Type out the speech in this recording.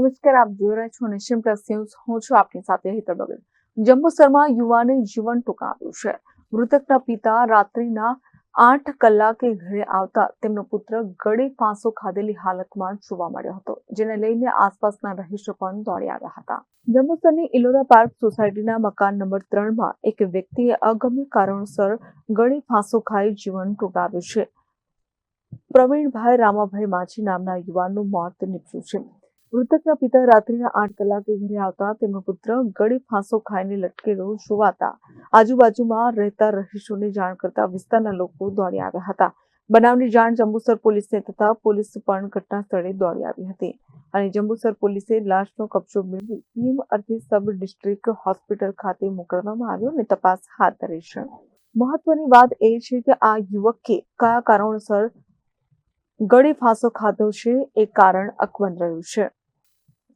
નમસ્કાર, આપ જોઈ રહ્યા છો નેશન પ્લસ ન્યૂઝ. હું છું આપની સાથે હિતર બગલ જંબુસરમાં યુવાને જીવન ટૂંકાવ્યું છે. મૃતકના પિતા રાત્રિના આઠ કલાકે ઘરે આવતા તેમનો પુત્ર ગળે ફાંસો ખાધેલી હાલતમાં જોવા મળ્યો હતો, જેને લઈને આસપાસના રહીશો પણ દોડી આવ્યા હતા. જંબુસરની ઇલોરા પાર્ક સોસાયટીના મકાન નંબર ત્રણમાં એક વ્યક્તિએ અગમ્ય કારણોસર ગળે ફાંસો ખાઈ જીવન ટૂંકાવ્યું છે. પ્રવીણભાઈ રામાભાઈ માછી નામના યુવાનનું મોત નીપજ્યું છે. મૃતકના પિતા રાત્રિના આઠ કલાકે ઘરે આવતા તેમનો પુત્ર ગળે ફાંસો ખાઈને લટકેલો જોવાતા આજુબાજુમાં રહેતા રહીશોને જાણ કરતા વિસ્તારના લોકો દોડી આવ્યા હતા. બનાવની જાણ જંબુસર પોલીસને થતા પોલીસ પણ ઘટના સ્થળે દોડી આવી હતી અને જંબુસર પોલીસે લાશનો કબજો મેળવી પીએમ અર્થી સબ ડિસ્ટ્રિક્ટ હોસ્પિટલ ખાતે મોકલવામાં આવ્યો અને તપાસ હાથ ધરી છે. મહત્વની વાત એ છે કે આ યુવકે કયા કારણોસર ગળે ફાંસો ખાધો છે એ કારણ અકબંધ રહ્યું છે.